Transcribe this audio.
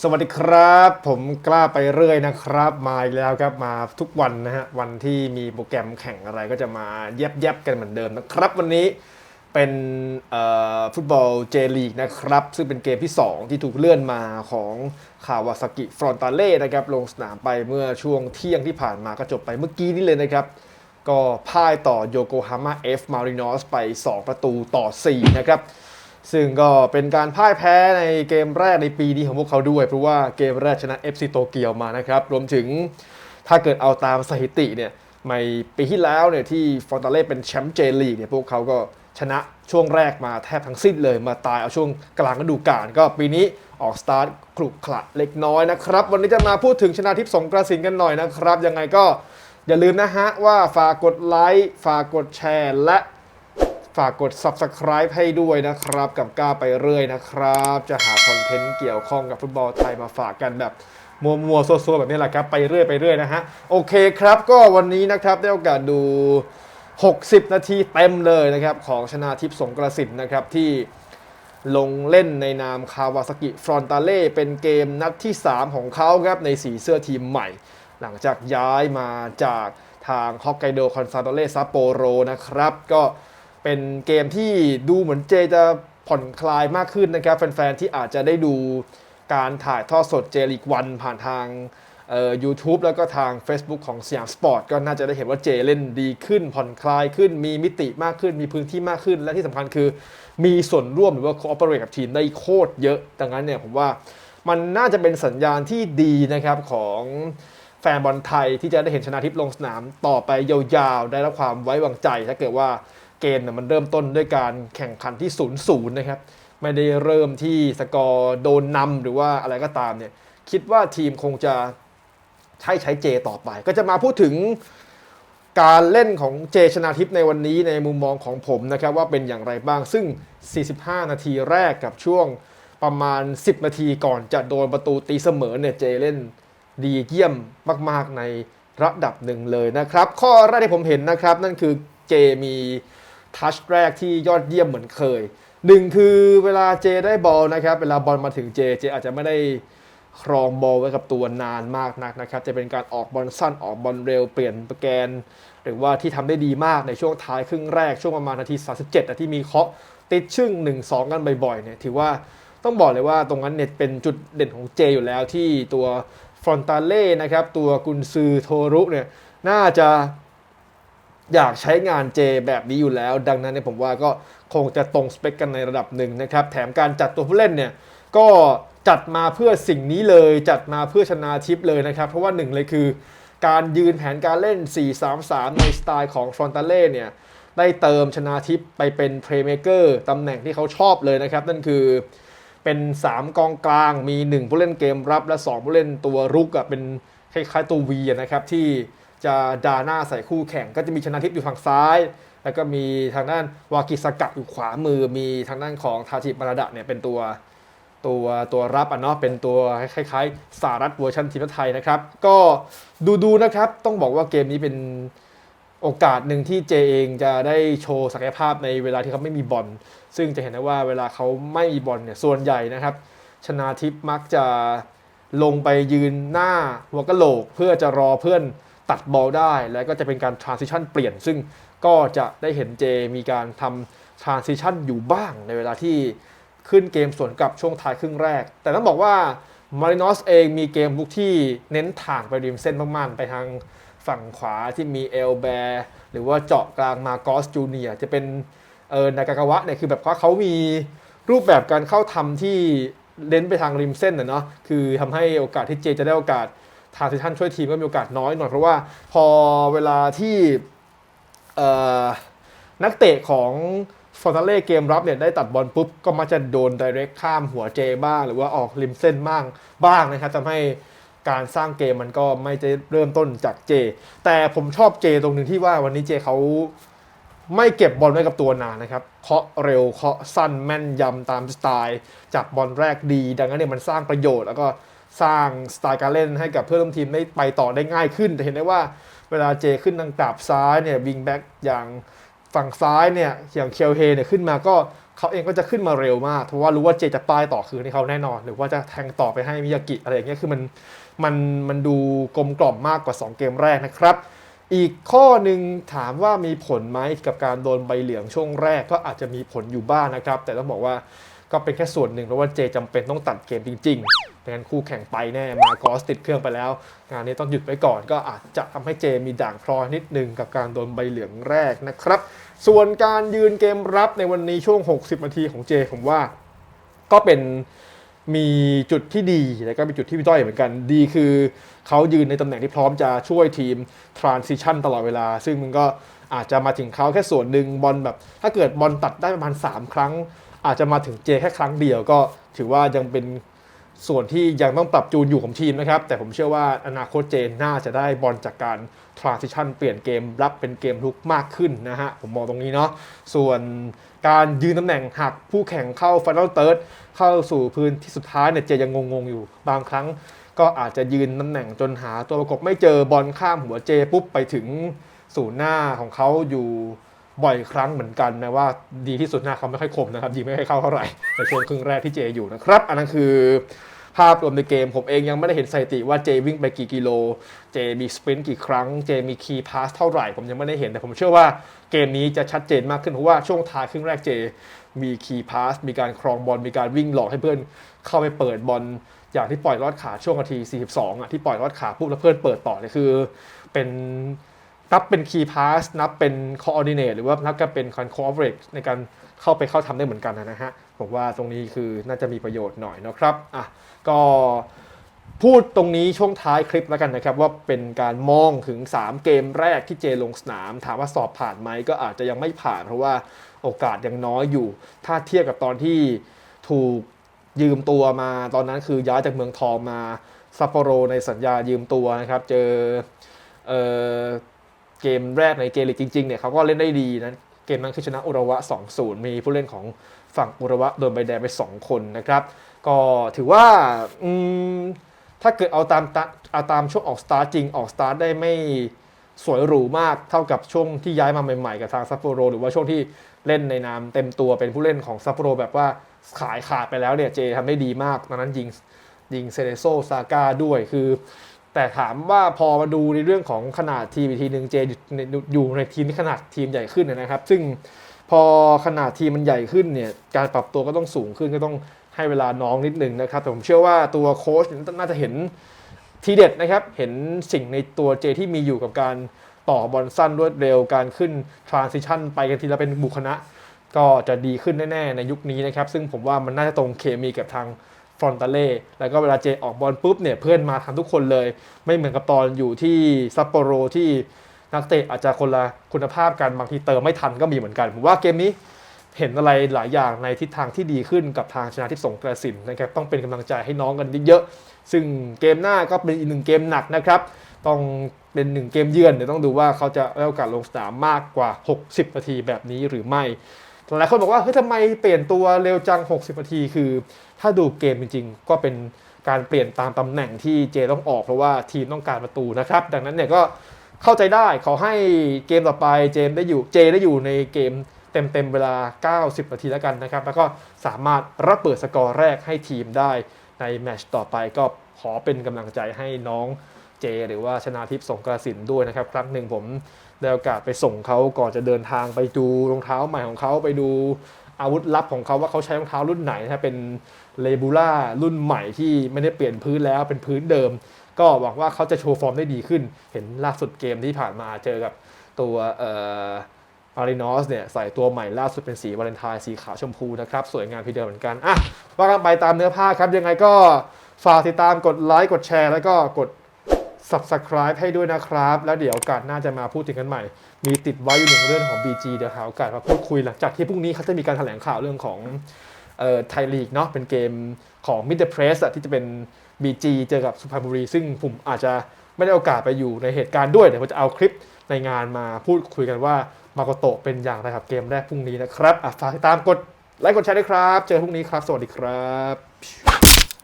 สวัสดีครับ ผมกล้าไปเรื่อยนะครับ มาอีกแล้วครับมาทุกวันนะฮะวันที่มีโปรแกรมแข่งอะไรก็จะมาแยบแยบกันเหมือนเดิมนะครับ วันนี้เป็นฟุตบอลเจลีกนะครับ ซึ่งเป็นเกมที่ 2 ที่ถูกเลื่อนมาของคาวาซากิฟรอนตาเล่นะครับลงสนามไปเมื่อช่วงเที่ยงที่ผ่านมาก็จบไปเมื่อกี้นี้เลยนะครับ ก็พ่ายต่อโยโกฮาม่าเอฟมารินอสไป 2 ประตูต่อ 4 นะครับ ซึ่งก็เป็นการพ่ายแพ้ในเกมแรกในปีนี้ของพวกเขาด้วย เพราะว่าเกมแรกชนะ FC โตเกียวมานะครับ รวมถึงถ้าเกิดเอาตามสถิติเนี่ยในปีที่แล้วเนี่ยที่ฟอนตาเล่เป็นแชมป์เจลีกเนี่ยพวกเขาก็ชนะช่วงแรกมาแทบทั้งสิ้นเลยมาตายเอาช่วงกลางฤดูกาลก็ปีนี้ออกสตาร์ทคลุกขระเล็กน้อยนะครับ วันนี้จะมาพูดถึงชนะทิพย์สงกระสินกันหน่อยนะครับ ยังไงก็อย่าลืมนะฮะว่าฝากกดไลค์ฝากกดแชร์และ ฝากกด subscribe ให้ด้วยนะครับ กับก้าไปเรื่อยนะครับ จะหาคอนเทนต์เกี่ยวข้องกับฟุตบอลไทยมาฝากกันแบบมัวมัวๆซัวๆแบบนี้แหละครับ ไปเรื่อยไปเรื่อยนะฮะ โอเคครับ ก็วันนี้นะครับได้โอกาสดู 60 นาทีเต็มเลยนะครับ ของชนาทิพย์สงกระสินนะครับที่ลงเล่นในนามคาวาซากิฟรอนตาเล่เป็นเกมนัดที่ 3 ของเขาครับ ในสีเสื้อทีมใหม่ หลังจากย้ายมาจากทางฮอกไกโดคอนซาโดเล่ซัปโปโรนะครับ ก็ เป็นเกมที่ดูเหมือนเจจะผ่อนคลายมากขึ้นนะครับ แฟนๆ ที่อาจจะได้ดูการถ่ายทอดสดเจลิกวันผ่านทางเอ่อ YouTube แล้วก็ทาง Facebook ของสยามสปอร์ตก็น่าจะได้เห็นว่าเจเล่นดีขึ้น ผ่อนคลายขึ้น มีมิติมากขึ้น มีพื้นที่มากขึ้น และที่สำคัญคือมีส่วนร่วมหรือว่า cooperate กับทีมได้โคตรเยอะ ดังนั้นเนี่ยผมว่ามันน่าจะเป็นสัญญาณที่ดีนะครับของแฟนบอลไทยที่จะได้เห็นชนะทิพย์ลงสนามต่อไปยาวๆ ได้รับความไว้วางใจ ถ้าเกิดว่า เกมเนี่ยมันเริ่มต้นด้วยการแข่งขันที่0ูนย์นะครับ ไม่ได้เริ่มที่สกอร์โดนนำหรือว่าอะไรก็ตามเนี่ย คิดว่าทีมคงจะใช้ใช้เจต่อไป ก็จะมาพูดถึงการเล่นของเจชนาทิพย์ในวันนี้ในมุมมองของผมนะครับว่าเป็นอย่างไรบ้างซึ่ง 45 นาทีแรกกับช่วงประมาณ 10 นาทีก่อนจะโดนประตูตีเสมอเนี่ยเจเล่นดีเยี่ยมมาก ๆ ในระดับหนึ่งเลยนะครับ ข้อแรกที่ผมเห็นนะครับ นั่นคือเจมี ทัชแรกที่ยอดเยี่ยมเหมือนเคยหนึ่งคือเวลาเจได้บอลนะครับ เวลาบอลมาถึงเจเจอาจจะไม่ได้ครองบอลไว้กับตัวนานมากนักนะครับ จะเป็นการออกบอลสั้นออกบอลเร็วเปลี่ยนปรแกรมหรือว่าที่ทำได้ดีมากในช่วงท้ายครึ่งแรกช่วงประมาณนาที 37นาที่มีเคาะติดชึ่ง 1-2 กันบ่อยๆเนี่ยถือว่าต้องบอกเลยว่าตรงนั้นเนี่ยเป็นจุดเด่นของเจอยู่แล้วที่ตัวฟรอนตาเล่นะครับตัวกุนซือโทรุเนี่ยน่าจะ อยากใช้งานเจแบบนี้อยู่แล้ว ดังนั้นเนี่ยผมว่าก็คงจะตรงสเปคกันในระดับหนึ่งนะครับ แถมการจัดตัวผู้เล่นเนี่ยก็จัดมาเพื่อสิ่งนี้เลยจัดมาเพื่อชนะทิปเลยนะครับ เพราะว่าหนึ่งเลยคือ การยืนแผนการเล่น 4-3-3 ในสไตล์ของฟรอนตาเล่เนี่ยได้เติมชนะทิปไปเป็นเพลย์เมเกอร์ตำแหน่งที่เขาชอบเลยนะครับ นั่นคือเป็น 3 กองกลางมี 1 ผู้เล่นเกมรับและ 2 ผู้เล่นตัวรุกอะเป็นคล้ายๆตัววีนะครับที่ จะดาหน้าใส่คู่แข่ง ก็จะมีชนะทิพย์อยู่ฝั่งซ้าย แล้วก็มีทางด้านวากิสกะอยู่ขวามือ มีทางด้านของทาจิมาราดะเนี่ยเป็นตัวตัวตัวรับอะเนาะเป็นตัวคล้ายๆ สารัฐเวอร์ชันทีมชาติไทยนะครับ ก็ดูดูๆนะครับ ต้องบอกว่าเกมนี้เป็นโอกาสหนึ่งที่เจเองจะได้โชว์ศักยภาพในเวลาที่เขาไม่มีบอลซึ่งจะเห็นได้ว่าเวลาเขาไม่มีบอลเนี่ยส่วนใหญ่นะครับ ชนาทิพย์มักจะลงไปยืนหน้าหัวกะโหลกเพื่อจะรอเพื่อน ตัดบอลได้ แล้วก็จะเป็นการ transition เปลี่ยน ซึ่งก็จะได้เห็นเจมีการทำ transition อยู่บ้างในเวลาที่ขึ้นเกมสวนกลับช่วงท้ายครึ่งแรก แต่ต้องบอกว่ามารินอสเองมีเกมลุกที่เน้นถ่างไปริมเส้นมากๆ ไปทางฝั่งขวาที่มีเอลแบร์หรือว่าเจาะกลางมากอสจูเนียจะเป็นเออนากากาวะเนี่ยคือแบบว่าเขามีรูปแบบการเข้าทำที่เน้นไปทางริมเส้นนะเนาะคือทำให้โอกาสที่เจจะได้โอกาส ทางซิชันช่วยทีมก็มีโอกาสน้อยหน่อยเพราะว่าพอเวลาที่นักเตะของฟอร์ตาเล่เกมรับเนี่ยได้ตัดบอลปุ๊บ ก็มักจะโดนไดเรกข้ามหัวเจบ้าง หรือว่าออกริมเส้นบ้างบ้างนะครับทำให้การสร้างเกมมันก็ไม่จะเริ่มต้นจากเจ แต่ผมชอบเจตรงหนึ่งที่ว่าวันนี้เจเขาไม่เก็บบอลไว้กับตัวนานนะครับ เคาะเร็ว เคาะสั้นแม่นยำตามสไตล์ จับบอลแรกดี ดังนั้นเนี่ยมันสร้างประโยชน์แล้วก็ สร้างสไตล์การเล่นให้กับเพื่อนร่วมทีมได้ไปต่อได้ง่ายขึ้นจะเห็นได้ว่าเวลาเจขึ้นทางกราบซ้ายเนี่ยวิงแบ็กอย่างฝั่งซ้ายเนี่ยอย่างเคียวเฮเนี่ยขึ้นมาก็เขาเองก็จะขึ้นมาเร็วมากเพราะว่ารู้ว่าเจจะป้ายต่อคืนให้เขาแน่นอน หรือว่าจะแทงต่อไปให้มิยากิอะไรอย่างเงี้ยคือมันมันมันดูกลมกล่อมมากกว่า 2 เกมแรกนะครับ อีกข้อหนึ่งถามว่ามีผลไหมกับการโดนใบเหลืองช่วงแรกก็อาจจะมีผลอยู่บ้างนะครับ แต่ต้องบอกว่า ก็เป็นแค่ส่วนหนึ่งเพราะว่าเจจำเป็นต้องตัดเกมจริงๆไม่งั้นคู่แข่งไปแน่มาคอสติดเครื่องไปแล้ว งานนี้ต้องหยุดไว้ก่อน ก็อาจจะทำให้เจมีด่างพรอยนิดนึงกับการโดนใบเหลืองแรกนะครับ ส่วนการยืนเกมรับในวันนี้ช่วง 60 นาทีของเจผมว่า ก็เป็นมีจุดที่ดีแล้วก็มีจุดที่ด้อยเหมือนกันดีคือเขายืนในตำแหน่งที่พร้อมจะช่วยทีม transition ตลอดเวลา ซึ่งมันก็อาจจะมาถึงเขาแค่ส่วนหนึ่งบอลแบบ ถ้าเกิดบอลตัดได้ประมาณ 3 ครั้ง อาจจะมาถึงเจแค่ครั้งเดียวก็ถือว่ายังเป็นส่วนที่ยังต้องปรับจูนอยู่ของทีมนะครับ แต่ผมเชื่อว่าอนาคตเจน่าจะได้บอลจากการ transition เปลี่ยนเกมรับเป็นเกมลุกมากขึ้นนะฮะ ผมมองตรงนี้เนาะส่วนการยืนตำแหน่งหักผู้แข่งเข้า final third เข้าสู่พื้นที่สุดท้ายเนี่ยเจยังงงๆอยู่บางครั้ง ก็อาจจะยืนตำแหน่งจนหาตัวประกบไม่เจอบอลข้ามหัวเจปุ๊บไปถึงศูนย์หน้าของเขาอยู่ บ่อยครั้งเหมือนกันแม้ว่าดีที่สุดหน้าเขาไม่ค่อยคมนะครับยิงไม่ค่อยเข้าเท่าไหร่ในช่วงครึ่งแรกที่เจอยู่นะครับ อันนั้นคือภาพรวมในเกมผมเองยังไม่ได้เห็นสถิติว่าเจวิ่งไปกี่กิโล เจมีสปรินต์กี่ครั้ง เจมีคีย์พาสเท่าไหร่ ผมยังไม่ได้เห็นแต่ผมเชื่อว่าเกมนี้จะชัดเจนมากขึ้น เพราะว่าช่วงท้ายครึ่งแรกเจ มีคีย์พาสมีการครองบอลมีการวิ่งหลอกให้เพื่อนเข้าไปเปิดบอลอย่างที่ปล่อยลอดขาช่วงนาที 42อะที่ปล่อยลอดขาปุ๊บแล้วเพื่อนเปิดต่อเนี่ยคือ เป็น นับเป็นคีย์พาสนับเป็นคอ o ร์ดิเนตหรือว่านับก็เป็นคอนโคเวอร์ในการเข้าไปเข้าทำได้เหมือนกันนะฮะผมว่าตรงนี้คือน่าจะมีประโยชน์หน่อยนะครับอะก็พูดตรงนี้ช่วงท้ายคลิปแล้วกันนะครับ ว่าเป็นการมองถึง 3 เกมแรกที่เจลงสนาม ถามว่าสอบผ่านไหมก็อาจจะยังไม่ผ่าน เพราะว่าโอกาสยังน้อยอยู่ ถ้าเทียบกับตอนที่ถูกยืมตัวมา ตอนนั้นคือย้ายจากเมืองทองมาซัปโปโรในสัญญายืมตัวนะครับ เจอเออ เกมแรกในเกมลีกจริงๆเนี่ยเขาก็เล่นได้ดีนะเกมนั้นคือชนะอุระวะ 2-0 มีผู้เล่นของฝั่งอุระวะโดนใบแดงไป 2 คนนะครับ ก็ถือว่าถ้าเกิดเอาตามตาเอาตามช่วงออกสตาร์ทจริงออกสตาร์ทได้ไม่สวยหรูมากเท่ากับช่วงที่ย้ายมาใหม่ๆ กับทางซัปโปโร หรือว่าช่วงที่เล่นในนามเต็มตัวเป็นผู้เล่นของซัปโปโรแบบว่าขายขาดไปแล้วเนี่ยเจทำได้ดีมากตอนนั้นยิงยิงเซเรโซซาก้าด้วยคือ แต่ถามว่าพอมาดูในเรื่องของขนาดทีมอีกทีหนึ่งเจอยู่ในทีมที่ขนาดทีมใหญ่ขึ้นนะครับ ซึ่งพอขนาดทีมมันใหญ่ขึ้นเนี่ยการปรับตัวก็ต้องสูงขึ้นก็ต้องให้เวลาน้องนิดนึงนะครับแต่ผมเชื่อว่าตัวโค้ชน่าจะเห็นทีเด็ดนะครับเห็นสิ่งในตัวเจที่มีอยู่กับการต่อบอลสั้นรวดเร็วการขึ้น transition ไปกันทีละเป็นบุคณะ ก็จะดีขึ้นแน่ ๆ ในยุคนี้นะครับ ซึ่งผมว่ามันน่าจะตรงเคมีกับทาง ฟอนตาเล่แล้วก็เวลาเจออกบอลปุ๊บเนี่ยเพื่อนมาทำทุกคนเลย ไม่เหมือนกับตอนอยู่ที่ซัปโปโรที่นักเตะอาจจะคนละคุณภาพกันบางทีเติมไม่ทันก็มีเหมือนกัน ผมว่าเกมนี้เห็นอะไรหลายอย่างในทิศทางที่ดีขึ้นกับทางชนะทิพย์สงกระสินนะครับต้องเป็นกำลังใจให้น้องกันเยอะๆซึ่งเกมหน้าก็เป็นอีกหนึ่งเกมหนักนะครับ ต้องเป็นหนึ่งเกมเยือนเดี๋ยวต้องดูว่าเขาจะได้โอกาสลงสนามมากกว่า 60 นาทีแบบนี้หรือไม่ หลายคนบอกว่าเฮ้ยทำไมเปลี่ยนตัวเร็วจัง 60 นาที คือ ถ้าดูเกมจริงๆ ก็เป็นการเปลี่ยนตามตำแหน่งที่เจต้องออกเพราะว่าทีมต้องการประตูนะครับ ดังนั้นเนี่ยก็เข้าใจได้ขอให้เกมต่อไปเจมได้อยู่เจได้อยู่ในเกมเต็มๆเวลา 90 นาทีแล้วกันนะครับ แล้วก็สามารถรับเปิดสกอร์แรกให้ทีมได้ในแมตช์ต่อไปก็ขอเป็นกำลังใจให้น้อง เจ หรือว่าชนาทิพย์สงกระสินด้วยนะครับ ครั้งหนึ่งผมได้โอกาสไปส่งเขาก่อนจะเดินทางไปดูรองเท้าใหม่ของเขาไปดูอาวุธลับของเขาว่าเขาใช้รองเท้ารุ่นไหนถ้าเป็นเลบูล่ารุ่นใหม่ที่ไม่ได้เปลี่ยนพื้นแล้วเป็นพื้นเดิม ก็หวังว่าเขาจะโชว์ฟอร์มได้ดีขึ้น เห็นล่าสุดเกมที่ผ่านมาเจอกับตัวเอ่ออารินอสเนี่ยใส่ตัวใหม่ล่าสุดเป็นสีวาเลนไทน์สีขาวชมพูนะครับ สวยงามทีเดียวเหมือนกันอะว่ากันไปตามเนื้อผ้าครับยังไงก็ฝากติดตามกดไลค์กดแชร์ แล้วก็กด subscribe ให้ด้วยนะครับ แล้วเดี๋ยวโอกาสหน่าจะมาพูดถึงกันใหม่ มีติดไว้อยู่หนึ่งเรื่องของ BG เดี๋ยวหาโอกาสมาพูดคุยหลังจากที่พรุ่งนี้เขาจะมีการแถลงข่าวเรื่องของเอ่อไทยลีกเนาะเป็นเกมของ Mid the Press อะที่จะเป็น BG เจอกับสุพรรณบุรี ซึ่งผมอาจจะไม่ได้โอกาสไปอยู่ในเหตุการณ์ด้วยเดี๋ยวผมจะเอาคลิปในงานมาพูดคุยกันว่ามาโกโตะเป็นอย่างไรครับเกมแรกพรุ่งนี้นะครับฝากติดตามกดไลค์กดแชร์ด้วยครับ เจอพรุ่งนี้ครับ สวัสดีครับ